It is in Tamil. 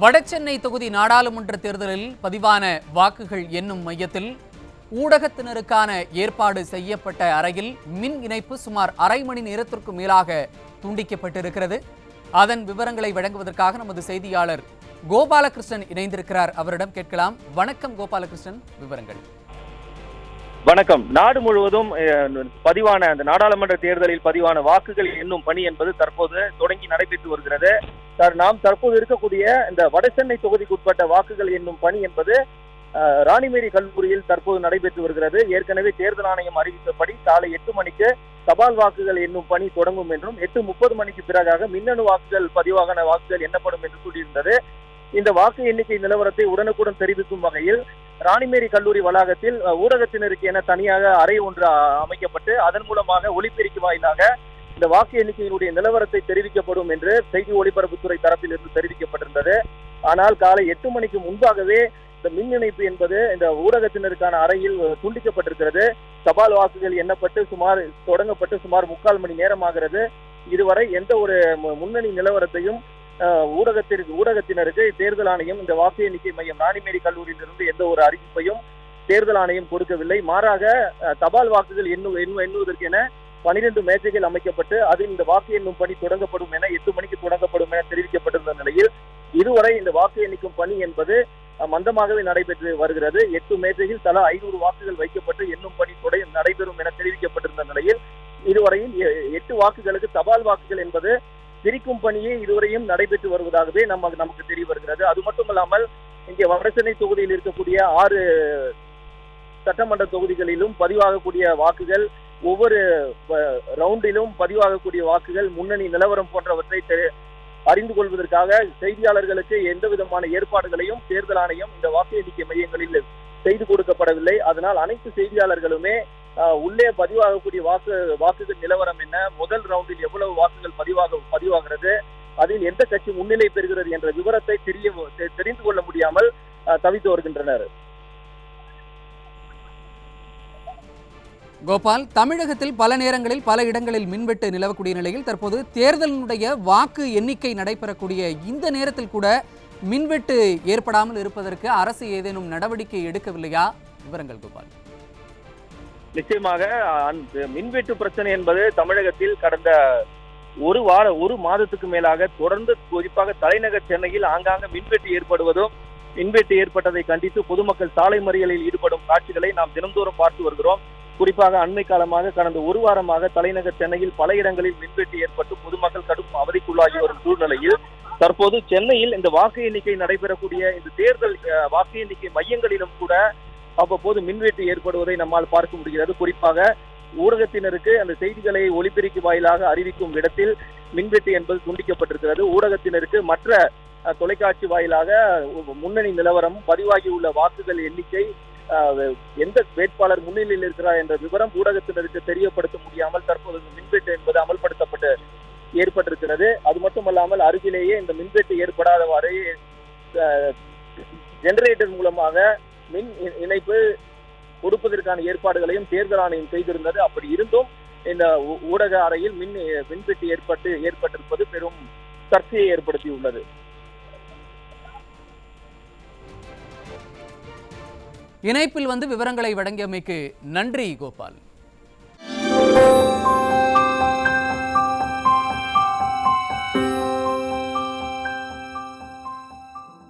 வடசென்னை தொகுதி நாடாளுமன்ற தேர்தலில் பதிவான வாக்குகள் என்னும் மையத்தில் ஊடகத்தினருக்கான ஏற்பாடு செய்யப்பட்ட அறையில் மின் இணைப்பு சுமார் அரை மணி நேரத்திற்கு மேலாக துண்டிக்கப்பட்டிருக்கிறது. அதன் விவரங்களை வழங்குவதற்காக நமது செய்தியாளர் கோபாலகிருஷ்ணன் இணைந்திருக்கிறார். அவரிடம் கேட்கலாம். வணக்கம் கோபாலகிருஷ்ணன். விவரங்கள். வணக்கம். நாடு முழுவதும் பதிவான அந்த நாடாளுமன்ற தேர்தலில் பதிவான வாக்குகள் எண்ணும் பணி என்பது தற்போது தொடங்கி நடைபெற்று வருகிறது. சார் நாம் தற்போது இருக்கக்கூடிய இந்த வடசென்னை தொகுதிக்குட்பட்ட வாக்குகள் எண்ணும் பணி என்பது ராணிமேரி கல்லூரியில் தற்போது நடைபெற்று வருகிறது. ஏற்கனவே தேர்தல் ஆணையம் அறிவித்தபடி காலை எட்டு மணிக்கு தபால் வாக்குகள் எண்ணும் பணி தொடங்கும் என்றும் எட்டு முப்பது மணிக்கு பிறகாக மின்னணு வாக்குகள் பதிவான வாக்குகள் எண்ணப்படும் என்று கூறியிருந்தது. இந்த வாக்கு எண்ணிக்கை நிலவரத்தை உடனுக்குடன் தெரிவிக்கும் வகையில் ராணிமேரி கல்லூரி வளாகத்தில் ஊரகத்தினருக்கு ஊடகத்தினருக்கு என தனியாக அறை ஒன்று அமைக்கப்பட்டு அதன் மூலமாக ஒளிபெருக்கி வாயிலாக இந்த வாக்கு எண்ணிக்கையினுடைய நிலவரத்தை தெரிவிக்கப்படும் என்று செய்தி ஒலிபரப்புத்துறை தரப்பிலிருந்து தெரிவிக்கப்பட்டிருந்தது. ஆனால் காலை எட்டு மணிக்கு முன்பாகவே இந்த மின் இணைப்பு என்பது இந்த ஊடகத்தினருக்கான அறையில் துண்டிக்கப்பட்டிருக்கிறது. தபால் வாக்குகள் எண்ணப்பட்டு சுமார் தொடங்கப்பட்டு சுமார் முக்கால் மணி நேரமாகிறது. இதுவரை எந்த ஒரு முன்னணி நிலவரத்தையும் ஊடகத்திற்கு ஊடகத்தினருக்கு தேர்தல் ஆணையம் இந்த வாக்கு எண்ணிக்கை மையம் ராணிமேரி கல்லூரியிலிருந்து எந்த ஒரு அறிவிப்பையும் தேர்தல் ஆணையம் கொடுக்கவில்லை. மாறாக தபால் வாக்குகள் எண்ணு எண்ணு எண்ணுவதற்கென பனிரெண்டு மேஜைகள் அமைக்கப்பட்டு அதில் இந்த வாக்கு எண்ணும் பணி தொடங்கப்படும் என எட்டு மணிக்கு தொடங்கப்படும் என தெரிவிக்கப்பட்டிருந்த நிலையில் இதுவரை இந்த வாக்கு எண்ணிக்கும் பணி என்பது மந்தமாகவே நடைபெற்று வருகிறது. எட்டு மேஜையில் தலா ஐநூறு வாக்குகள் வைக்கப்பட்டு எண்ணும் பணி தொடை நடைபெறும் என தெரிவிக்கப்பட்டிருந்த நிலையில் இதுவரையில் எ- எட்டு வாக்குகளுக்கு தபால் வாக்குகள் என்பது பிரிக்கும் பணியே இதுவரையும் நடைபெற்று வருவதாகவே நம்ம நமக்கு தெரிய வருகிறது. அது மட்டுமல்லாமல் இங்கே வடசென்னை தொகுதியில் இருக்கக்கூடிய ஆறு சட்டமன்ற தொகுதிகளிலும் பதிவாகக்கூடிய வாக்குகள் ஒவ்வொரு ரவுண்டிலும் பதிவாகக்கூடிய வாக்குகள் முன்னணி நிலவரம் போன்றவற்றை தெ- அறிந்து கொள்வதற்காக செய்தியாளர்களுக்கு எந்த விதமான ஏற்பாடுகளையும் தேர்தல் ஆணையம் இந்த வாக்கு எண்ணிக்கை மையங்களில் செய்து கொடுக்கப்படவில்லை. அதனால் அனைத்து செய்தியாளர்களுமே உள்ளே பதிவாகக்கூடிய வாக்கு வாக்குகள் நிலவரம் என்ன? முதல் ரவுண்டில் எவ்வளவு வாக்குகள் பதிவாக பதிவாகிறது? அதில் எந்த கட்சி முன்னிலை பெறுகிறது என்ற விவரத்தை தெரிய தெரிந்து கொள்ள முடியாமல் தவித்து வருகின்றனர். கோபால் தமிழகத்தில் பல நேரங்களில் பல இடங்களில் மின்வெட்டு நிலவக்கூடிய நிலையில் தற்போது தேர்தலினுடைய வாக்கு எண்ணிக்கை நடைபெறக்கூடிய இந்த நேரத்தில் கூட மின்வெட்டு ஏற்படாமல் இருப்பதற்கு அரசு ஏதேனும் நடவடிக்கை எடுக்கவில்லையா? விவரங்கள் கோபால். நிச்சயமாக அந்த மின்வெட்டு பிரச்சனை என்பது தமிழகத்தில் கடந்த ஒரு வார ஒரு மாதத்துக்கு மேலாக தொடர்ந்து குறிப்பாக தலைநகர் சென்னையில் ஆங்காங்க மின்வெட்டு ஏற்படுவதும் மின்வெட்டு ஏற்பட்டதை கண்டித்து பொதுமக்கள் சாலை மறியலில் ஈடுபடும் காட்சிகளை நாம் தினந்தோறும் பார்த்து வருகிறோம். குறிப்பாக அண்மை காலமாக கடந்த ஒரு வாரமாக தலைநகர் சென்னையில் பல இடங்களில் மின்வெட்டு ஏற்பட்டு பொதுமக்கள் கடும் அவதிக்குள்ளாகி வரும் சூழ்நிலையில் தற்போது சென்னையில் இந்த வாக்கு எண்ணிக்கை நடைபெறக்கூடிய இந்த தேர்தல் வாக்கு எண்ணிக்கை மையங்களிலும் கூட அவ்வப்போது மின்வெட்டு ஏற்படுவதை நம்மால் பார்க்க முடிகிறது. குறிப்பாக ஊடகத்தினருக்கு அந்த செய்திகளை ஒலிபெருக்கி வாயிலாக அறிவிக்கும் இடத்தில் மின்வெட்டு என்பது துண்டிக்கப்பட்டிருக்கிறது. ஊடகத்தினருக்கு மற்ற தொலைக்காட்சி வாயிலாக முன்னணி நிலவரம் பதிவாகியுள்ள வாக்குகள் எண்ணிக்கை எந்த வேட்பாளர் முன்னிலையில் இருக்கிறார் என்ற விவரம் ஊடகத்தினருக்கு தெரியப்படுத்த முடியாமல் தற்போது மின்வெட்டு என்பது அமல்படுத்தப்பட்டு ஏற்பட்டிருக்கிறது. அது மட்டுமல்லாமல் அருகிலேயே இந்த மின்வெட்டு ஏற்படாதவாறு ஜெனரேட்டர் மூலமாக மின் இணைப்பு கொடுப்பதற்கான ஏற்பாடுகளையும் தேர்தல் ஆணையம் செய்திருந்தது. அப்படி இருந்தும் இந்த ஊடக அறையில் மின் மின்வெட்டு ஏற்பட்டு ஏற்பட்டிருப்பது பெரும் சர்ச்சையை ஏற்படுத்தியுள்ளது. இணைப்பில் வந்து விவரங்களை வழங்கியமைக்கு நன்றி கோபால்.